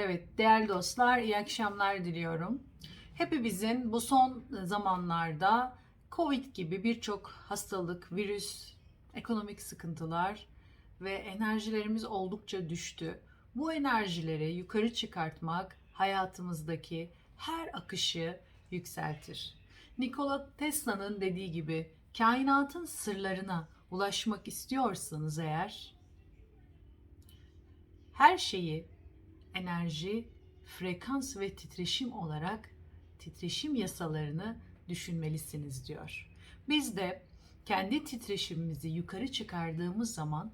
Evet, değerli dostlar, iyi akşamlar diliyorum. Hepimizin bu son zamanlarda Covid gibi birçok hastalık, virüs, ekonomik sıkıntılar ve enerjilerimiz oldukça düştü. Bu enerjileri yukarı çıkartmak hayatımızdaki her akışı yükseltir. Nikola Tesla'nın dediği gibi kainatın sırlarına ulaşmak istiyorsanız eğer her şeyi enerji, frekans ve titreşim olarak titreşim yasalarını düşünmelisiniz diyor. Biz de kendi titreşimimizi yukarı çıkardığımız zaman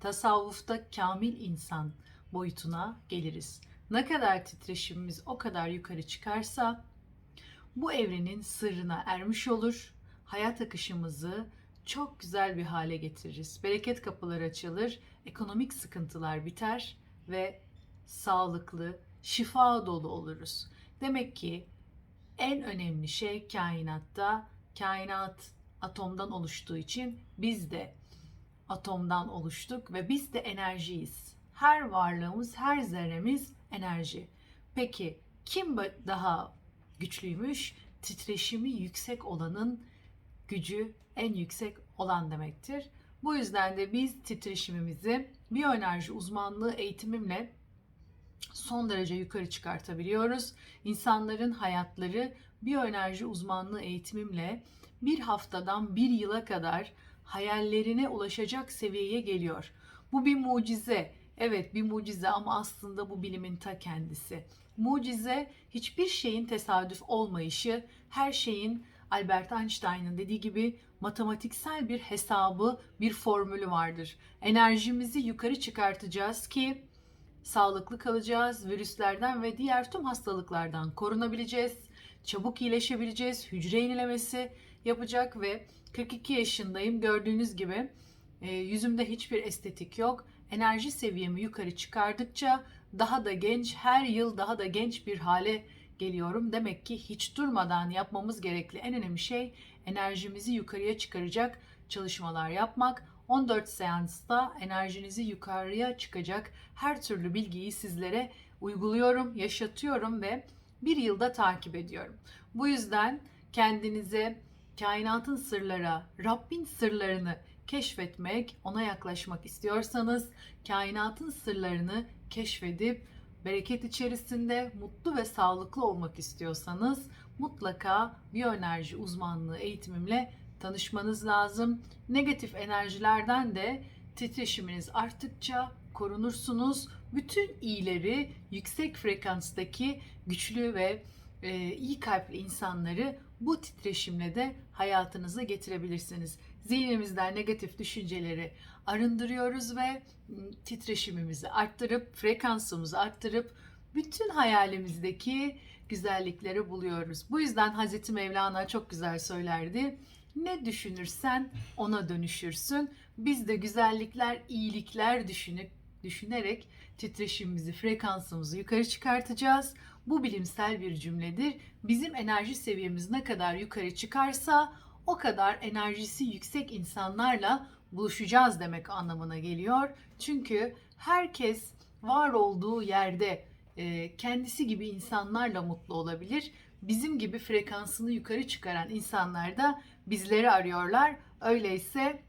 tasavvufta kamil insan boyutuna geliriz. Ne kadar titreşimimiz o kadar yukarı çıkarsa bu evrenin sırrına ermiş olur. Hayat akışımızı çok güzel bir hale getiririz. Bereket kapıları açılır, ekonomik sıkıntılar biter ve sağlıklı, şifa dolu oluruz. Demek ki en önemli şey kainatta, kainat atomdan oluştuğu için biz de atomdan oluştuk ve biz de enerjiyiz. Her varlığımız, her zerremiz enerji. Peki kim daha güçlüymüş? Titreşimi yüksek olanın gücü en yüksek olan demektir. Bu yüzden de biz titreşimimizi biyoenerji uzmanlığı eğitimimle son derece yukarı çıkartabiliyoruz. İnsanların hayatları biyoenerji uzmanlığı eğitimimle bir haftadan bir yıla kadar hayallerine ulaşacak seviyeye geliyor. Bu bir mucize. Evet bir mucize ama aslında bu bilimin ta kendisi. Mucize hiçbir şeyin tesadüf olmayışı, her şeyin Albert Einstein'ın dediği gibi matematiksel bir hesabı, bir formülü vardır. Enerjimizi yukarı çıkartacağız ki sağlıklı kalacağız, virüslerden ve diğer tüm hastalıklardan korunabileceğiz, çabuk iyileşebileceğiz, hücre yenilemesi yapacak ve 42 yaşındayım gördüğünüz gibi e, yüzümde hiçbir estetik yok. Enerji seviyemi yukarı çıkardıkça daha da genç, her yıl daha da genç bir hale geliyorum. Demek ki hiç durmadan yapmamız gerekli en önemli şey enerjimizi yukarıya çıkaracak çalışmalar yapmak. 14 seansta enerjinizi yukarıya çıkacak her türlü bilgiyi sizlere uyguluyorum, yaşatıyorum ve bir yılda takip ediyorum. Bu yüzden kendinize kainatın sırlara, Rabbin sırlarını keşfetmek, ona yaklaşmak istiyorsanız kainatın sırlarını keşfedip bereket içerisinde mutlu ve sağlıklı olmak istiyorsanız mutlaka biyoenerji uzmanlığı eğitimimle tanışmanız lazım. Negatif enerjilerden de titreşiminiz arttıkça korunursunuz. Bütün iyileri yüksek frekanstaki güçlü ve e, iyi kalpli insanları bu titreşimle de hayatınıza getirebilirsiniz. Zihnimizden negatif düşünceleri arındırıyoruz ve titreşimimizi arttırıp frekansımızı arttırıp bütün hayalimizdeki güzellikleri buluyoruz. Bu yüzden Hazreti Mevlana çok güzel söylerdi. Ne düşünürsen ona dönüşürsün. Biz de güzellikler, iyilikler düşünüp düşünerek titreşimimizi, frekansımızı yukarı çıkartacağız. Bu bilimsel bir cümledir. Bizim enerji seviyemiz ne kadar yukarı çıkarsa o kadar enerjisi yüksek insanlarla buluşacağız demek anlamına geliyor. Çünkü herkes var olduğu yerde kendisi gibi insanlarla mutlu olabilir. Bizim gibi frekansını yukarı çıkaran insanlar da bizleri arıyorlar. Öyleyse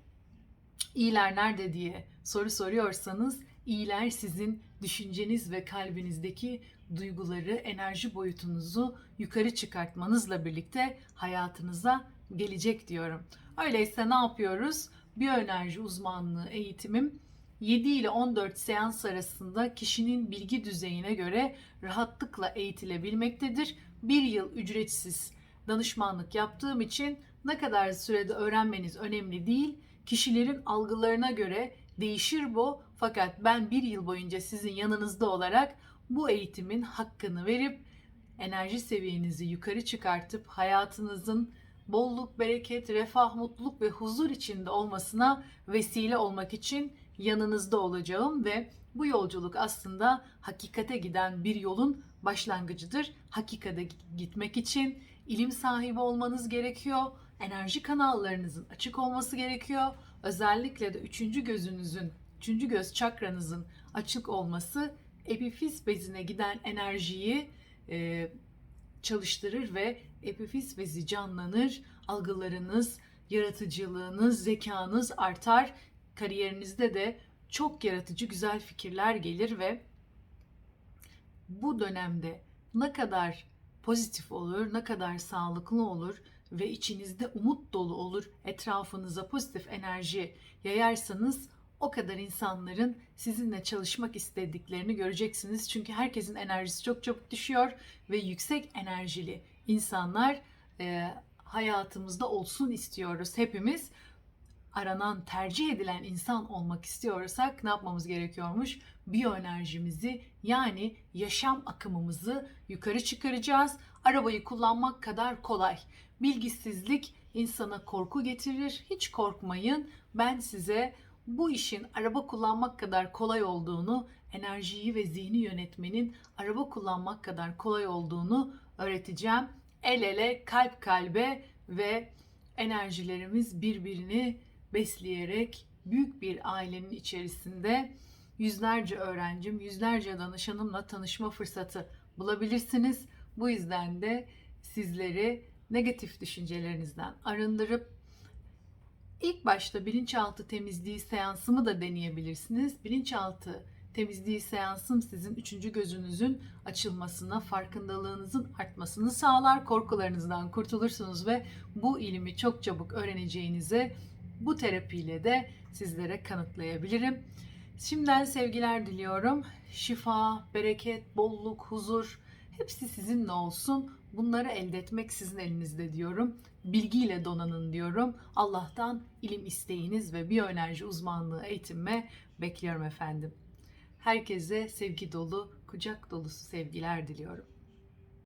iyiler nerede diye soru soruyorsanız iyiler sizin düşünceniz ve kalbinizdeki duyguları, enerji boyutunuzu yukarı çıkartmanızla birlikte hayatınıza gelecek diyorum. Öyleyse ne yapıyoruz? Biyoenerji uzmanlığı eğitimim 7 ile 14 seans arasında kişinin bilgi düzeyine göre rahatlıkla eğitilebilmektedir. Bir yıl ücretsiz danışmanlık yaptığım için ne kadar sürede öğrenmeniz önemli değil. Kişilerin algılarına göre değişir bu. Fakat ben bir yıl boyunca sizin yanınızda olarak bu eğitimin hakkını verip enerji seviyenizi yukarı çıkartıp hayatınızın bolluk, bereket, refah, mutluluk ve huzur içinde olmasına vesile olmak için yanınızda olacağım ve bu yolculuk aslında hakikate giden bir yolun başlangıcıdır. Hakikate gitmek için ilim sahibi olmanız gerekiyor. Enerji kanallarınızın açık olması gerekiyor. Özellikle de üçüncü gözünüzün, üçüncü göz çakranızın açık olması epifiz bezine giden enerjiyi e, çalıştırır ve epifiz bezi canlanır. Algılarınız, yaratıcılığınız, zekanız artar. Kariyerinizde de çok yaratıcı güzel fikirler gelir ve bu dönemde ne kadar pozitif olur, ne kadar sağlıklı olur ve içinizde umut dolu olur, etrafınıza pozitif enerji yayarsanız o kadar insanların sizinle çalışmak istediklerini göreceksiniz. Çünkü herkesin enerjisi çok çabuk düşüyor ve yüksek enerjili insanlar e, hayatımızda olsun istiyoruz hepimiz. Aranan, tercih edilen insan olmak istiyorsak ne yapmamız gerekiyormuş? Biyoenerjimizi yani yaşam akımımızı yukarı çıkaracağız. Arabayı kullanmak kadar kolay. Bilgisizlik insana korku getirir. Hiç korkmayın. Ben size bu işin araba kullanmak kadar kolay olduğunu, enerjiyi ve zihni yönetmenin araba kullanmak kadar kolay olduğunu öğreteceğim. El ele, kalp kalbe ve enerjilerimiz birbirini besleyerek büyük bir ailenin içerisinde yüzlerce öğrencim, yüzlerce danışanımla tanışma fırsatı bulabilirsiniz. Bu yüzden de sizleri negatif düşüncelerinizden arındırıp ilk başta bilinçaltı temizliği seansımı da deneyebilirsiniz. Bilinçaltı temizliği seansım sizin üçüncü gözünüzün açılmasına, farkındalığınızın artmasını sağlar. Korkularınızdan kurtulursunuz ve bu ilmi çok çabuk öğreneceğinize bu terapiyle de sizlere kanıtlayabilirim. Şimdiden sevgiler diliyorum. Şifa, bereket, bolluk, huzur hepsi sizinle olsun. Bunları elde etmek sizin elinizde diyorum. Bilgiyle donanın diyorum. Allah'tan ilim isteğiniz ve biyoenerji uzmanlığı eğitime bekliyorum efendim. Herkese sevgi dolu, kucak dolusu sevgiler diliyorum.